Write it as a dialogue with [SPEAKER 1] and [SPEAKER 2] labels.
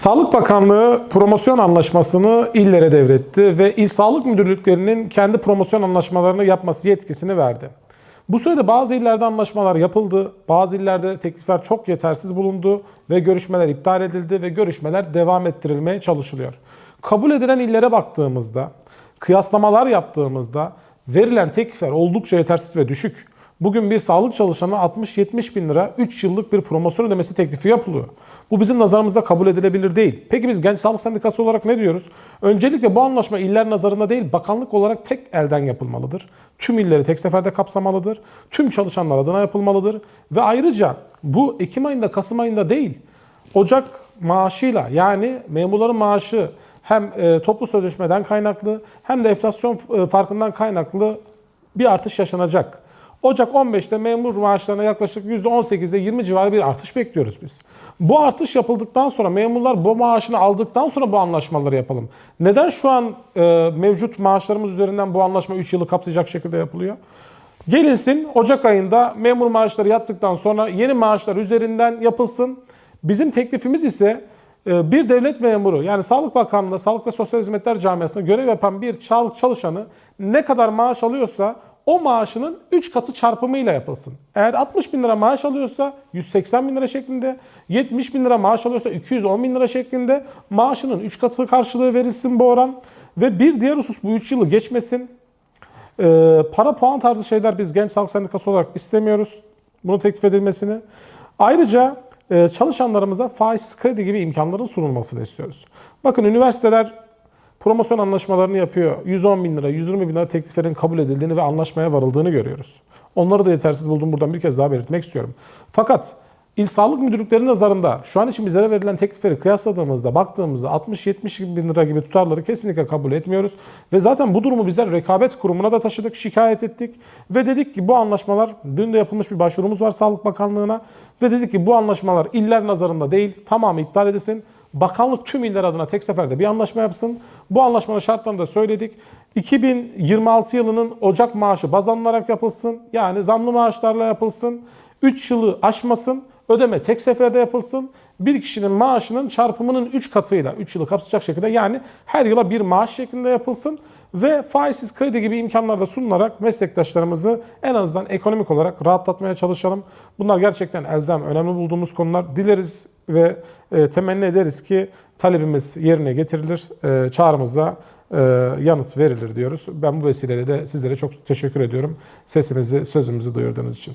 [SPEAKER 1] Sağlık Bakanlığı promosyon anlaşmasını illere devretti ve il sağlık müdürlüklerinin kendi promosyon anlaşmalarını yapması yetkisini verdi. Bu sürede bazı illerde anlaşmalar yapıldı, bazı illerde teklifler çok yetersiz bulundu ve görüşmeler iptal edildi ve görüşmeler devam ettirilmeye çalışılıyor. Kabul edilen illere baktığımızda, kıyaslamalar yaptığımızda verilen teklifler oldukça yetersiz ve düşük. Bugün bir sağlık çalışanı 60-70 bin lira 3 yıllık bir promosyon ödemesi teklifi yapılıyor. Bu bizim nazarımızda kabul edilebilir değil. Peki biz Genç Sağlık Sendikası olarak ne diyoruz? Öncelikle bu anlaşma iller nazarında değil bakanlık olarak tek elden yapılmalıdır. Tüm illeri tek seferde kapsamalıdır. Tüm çalışanlar adına yapılmalıdır. Ve ayrıca bu Ekim ayında Kasım ayında değil Ocak maaşıyla yani memurların maaşı hem e, toplu sözleşmeden kaynaklı hem de enflasyon e, farkından kaynaklı bir artış yaşanacak. Ocak 15'te memur maaşlarına yaklaşık %18'de 20 civarı bir artış bekliyoruz biz. Bu artış yapıldıktan sonra memurlar bu maaşını aldıktan sonra bu anlaşmaları yapalım. Neden şu an e, mevcut maaşlarımız üzerinden bu anlaşma 3 yılı kapsayacak şekilde yapılıyor? Gelinsin Ocak ayında memur maaşları yattıktan sonra yeni maaşlar üzerinden yapılsın. Bizim teklifimiz ise e, bir devlet memuru yani Sağlık Bakanlığı, Sağlık ve Sosyal Hizmetler Camiası'nda görev yapan bir sağlık çalışanı ne kadar maaş alıyorsa o maaşının 3 katı çarpımıyla yapılsın. Eğer 60 bin lira maaş alıyorsa 180 bin lira şeklinde, 70 bin lira maaş alıyorsa 210 bin lira şeklinde maaşının 3 katı karşılığı verilsin bu oran. Ve bir diğer husus bu 3 yılı geçmesin. Ee, para puan tarzı şeyler biz Genç Sağlık Sendikası olarak istemiyoruz. Bunu teklif edilmesini. Ayrıca e, çalışanlarımıza faizsiz kredi gibi imkanların sunulmasını istiyoruz. Bakın üniversiteler promosyon anlaşmalarını yapıyor. 110 bin lira, 120 bin lira tekliflerin kabul edildiğini ve anlaşmaya varıldığını görüyoruz. Onları da yetersiz buldum buradan bir kez daha belirtmek istiyorum. Fakat İl Sağlık Müdürlükleri nazarında şu an için bizlere verilen teklifleri kıyasladığımızda baktığımızda 60-70 bin lira gibi tutarları kesinlikle kabul etmiyoruz. Ve zaten bu durumu bizler rekabet kurumuna da taşıdık, şikayet ettik. Ve dedik ki bu anlaşmalar, dün de yapılmış bir başvurumuz var Sağlık Bakanlığı'na. Ve dedik ki bu anlaşmalar iller nazarında değil tamamı iptal edilsin. Bakanlık tüm iller adına tek seferde bir anlaşma yapsın. Bu anlaşmanın şartlarını da söyledik. 2026 yılının Ocak maaşı baz alınarak yapılsın. Yani zamlı maaşlarla yapılsın. 3 yılı aşmasın. Ödeme tek seferde yapılsın. Bir kişinin maaşının çarpımının 3 katıyla 3 yılı kapsayacak şekilde yani her yıla bir maaş şeklinde yapılsın ve faizsiz kredi gibi imkanlar da sunularak meslektaşlarımızı en azından ekonomik olarak rahatlatmaya çalışalım. Bunlar gerçekten elzem, önemli bulduğumuz konular. Dileriz ve e, temenni ederiz ki talebimiz yerine getirilir, e, çağrımıza e, yanıt verilir diyoruz. Ben bu vesileyle de sizlere çok teşekkür ediyorum. Sesimizi, sözümüzü duyurduğunuz için.